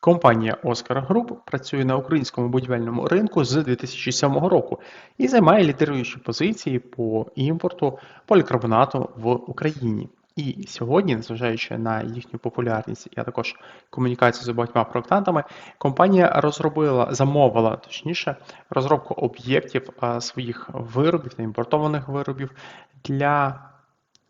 Компанія Oscar Group працює на українському будівельному ринку з 2007 року і займає лідируючі позиції по імпорту полікарбонату в Україні. І сьогодні, незважаючи на їхню популярність, а також комунікацію з багатьма проектантами, компанія розробила, замовила точніше розробку об'єктів своїх виробів та імпортованих виробів для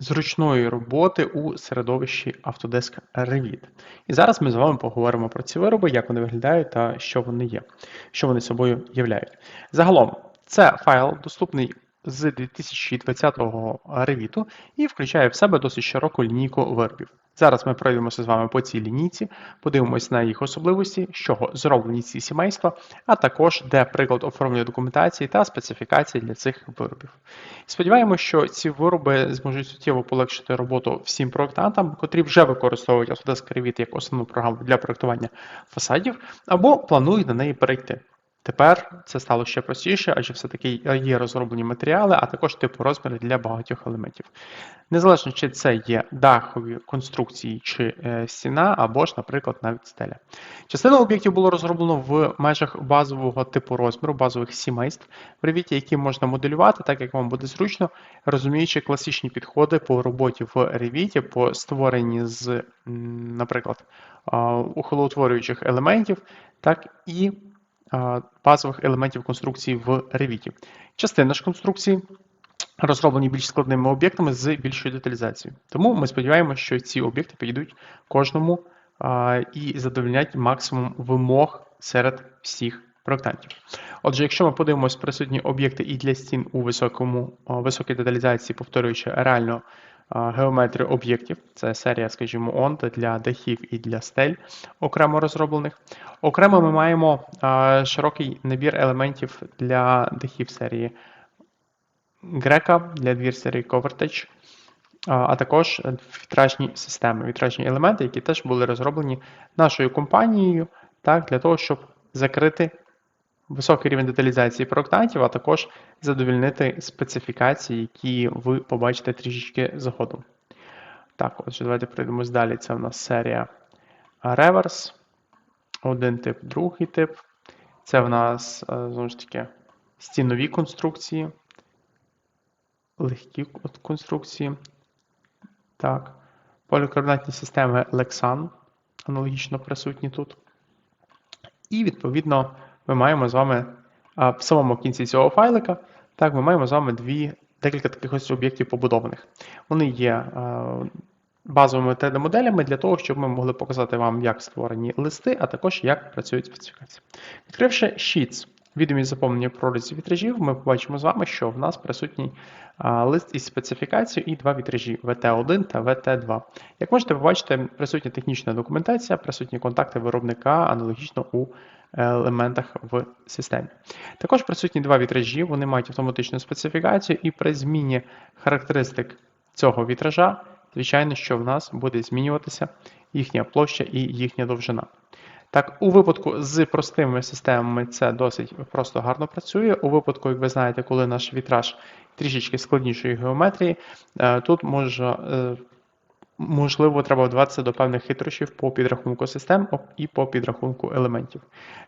зручної роботи у середовищі Autodesk Revit. І зараз ми з вами поговоримо про ці вироби, як вони виглядають та що вони є, що вони собою являють. Загалом, це файл доступний з 2020 Revit і включає в себе досить широку лінійку виробів. Зараз ми пройдемося з вами по цій лінійці, подивимось на їх особливості, з чого зроблені ці сімейства, а також де приклад оформлення документації та специфікації для цих виробів. Сподіваємося, що ці вироби зможуть суттєво полегшити роботу всім проектантам, котрі вже використовують Autodesk Revit як основну програму для проектування фасадів, або планують на неї перейти. Тепер це стало ще простіше, адже все-таки є розроблені матеріали, а також типу розміри для багатьох елементів. Незалежно, чи це є дахові конструкції чи е, стіна, або ж, наприклад, навіть стеля. Частина об'єктів було розроблено в межах базового типу розміру, базових сімейств, Revit, які можна моделювати, так як вам буде зручно, розуміючи класичні підходи по роботі в Revit, по створенні з, наприклад, ухолоутворюючих елементів, так і базових елементів конструкції в Revit. Частина ж конструкції розроблені більш складними об'єктами з більшою деталізацією. Тому ми сподіваємося, що ці об'єкти підійдуть кожному і задовольнять максимум вимог серед всіх проєктантів. Отже, якщо ми подивимося присутні об'єкти і для стін у високому, високій деталізації, повторюючи реально геометрію об'єктів. Це серія, скажімо, онд для дахів і для стель, окремо розроблених. Окремо ми маємо широкий набір елементів для дахів серії Грека, для двір серії Covertech, а також вітражні системи, вітражні елементи, які теж були розроблені нашою компанією, так, для того, щоб закрити високий рівень деталізації проектантів, а також задовільнити специфікації, які ви побачите трішечки згодом. Так, отже, давайте пройдемось далі. Це в нас серія реверс. Один тип, другий тип. Це в нас, е, знову ж таки, стінові конструкції, легкі конструкції. Так. Полікарбонатні системи Lexan, аналогічно присутні тут. І, відповідно, ми маємо з вами в самому кінці цього файлика, так, ми маємо з вами дві, декілька таких ось об'єктів побудованих. Вони є базовими 3D-моделями для того, щоб ми могли показати вам, як створені листи, а також як працюють специфікації. Відкривши Sheets, відомість заповнення прорізів вітражів, ми побачимо з вами, що в нас присутній лист із специфікацією і два вітражі VT1 та VT2. Як можете побачити, присутня технічна документація, присутні контакти виробника аналогічно у елементах в системі. Також присутні два вітражі, вони мають автоматичну специфікацію, і при зміні характеристик цього вітража, звичайно, що в нас буде змінюватися їхня площа і їхня довжина. Так, у випадку з простими системами це досить просто гарно працює. У випадку, як ви знаєте, коли наш вітраж трішечки складнішої геометрії, е, тут може е, Можливо, треба вдаватися до певних хитрощів по підрахунку систем і по підрахунку елементів.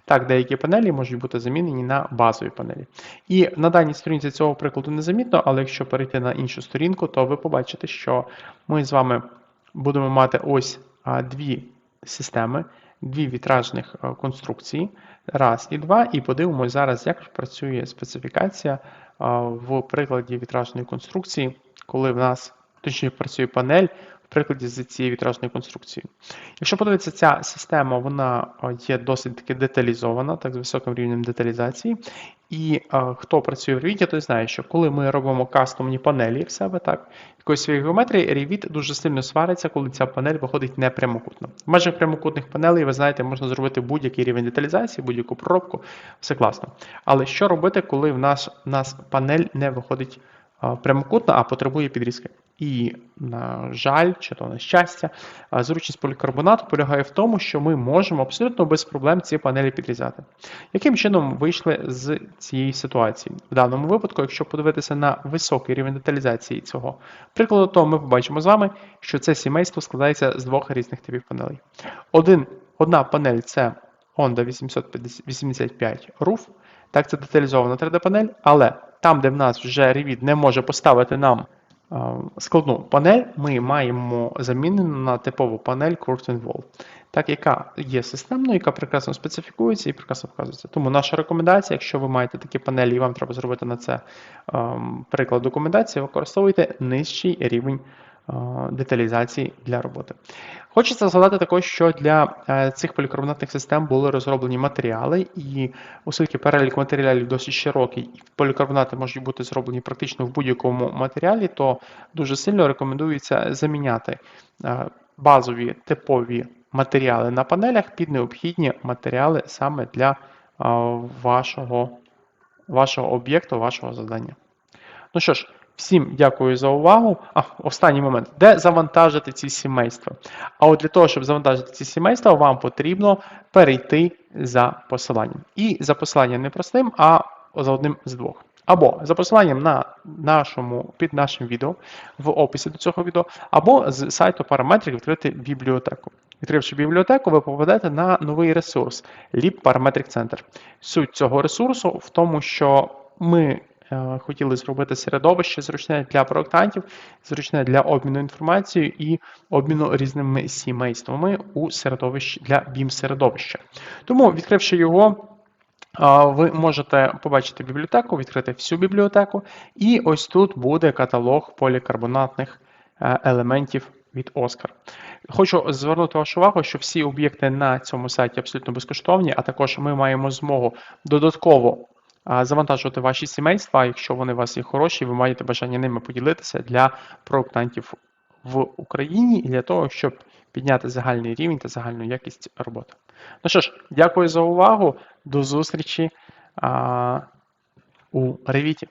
Так, деякі панелі можуть бути замінені на базові панелі. І на даній сторінці цього прикладу незамітно, але якщо перейти на іншу сторінку, то ви побачите, що ми з вами будемо мати ось дві системи, дві вітражних конструкції. Раз і два, і подивимося зараз, як працює специфікація в прикладі вітражної конструкції, коли в нас точніше працює панель прикладі з цією вітражною конструкцією. Якщо подивитися, ця система вона є досить таки деталізована, так з високим рівнем деталізації. І а, хто працює в Revit, той знає, що коли ми робимо кастомні панелі в себе, так, якоїсь своєї геометрії, Revit дуже сильно свариться, коли ця панель виходить не прямокутно. В межах прямокутних панелей, ви знаєте, можна зробити будь-який рівень деталізації, будь-яку проробку, все класно. Але що робити, коли в нас, в нас панель не виходить прямокутна, а потребує підрізки? І, на жаль, чи то на щастя, зручність полікарбонату полягає в тому, що ми можемо абсолютно без проблем ці панелі підрізати. Яким чином вийшли з цієї ситуації? В даному випадку, якщо подивитися на високий рівень деталізації цього прикладу, то ми побачимо з вами, що це сімейство складається з двох різних типів панелей. Один Одна панель це Honda 885 Roof. Так, це деталізована 3D-панель, але там, де в нас вже Revit не може поставити нам е, складну панель, ми маємо замінену на типову панель Curtain так, яка є системною, яка прекрасно специфікується і прекрасно показується. Тому наша рекомендація, якщо ви маєте такі панелі і вам треба зробити на це ем, приклад документації, використовуйте нижчий рівень деталізації для роботи. Хочеться згадати також, що для е, цих полікарбонатних систем були розроблені матеріали, і оскільки перелік матеріалів досить широкий, і полікарбонати можуть бути зроблені практично в будь-якому матеріалі, то дуже сильно рекомендується заміняти е, базові типові матеріали на панелях під необхідні матеріали саме для е, вашого, вашого об'єкту, вашого завдання. Ну що ж, всім дякую за увагу. А, останній момент. Де завантажити ці сімейства? А от для того, щоб завантажити ці сімейства, вам потрібно перейти за посиланням. І за посиланням не простим, а за одним з двох. Або за посиланням на нашому, під нашим відео в описі до цього відео, або з сайту Parametric відкрити бібліотеку. Відкривши бібліотеку, ви попадете на новий ресурс Lib Parametric Center. Суть цього ресурсу в тому, що ми хотіли зробити середовище зручне для проектантів, зручне для обміну інформацією і обміну різними сімействами у середовищі для BIM середовища. Тому, відкривши його, ви можете побачити бібліотеку, відкрити всю бібліотеку, і ось тут буде каталог полікарбонатних е, елементів від Oscar. Хочу звернути вашу увагу, що всі об'єкти на цьому сайті абсолютно безкоштовні, а також ми маємо змогу додатково завантажувати ваші сімейства. Якщо вони у вас є хороші, ви маєте бажання ними поділитися для проектантів в Україні і для того, щоб підняти загальний рівень та загальну якість роботи. Ну що ж, дякую за увагу. До зустрічі а, у Ревіті.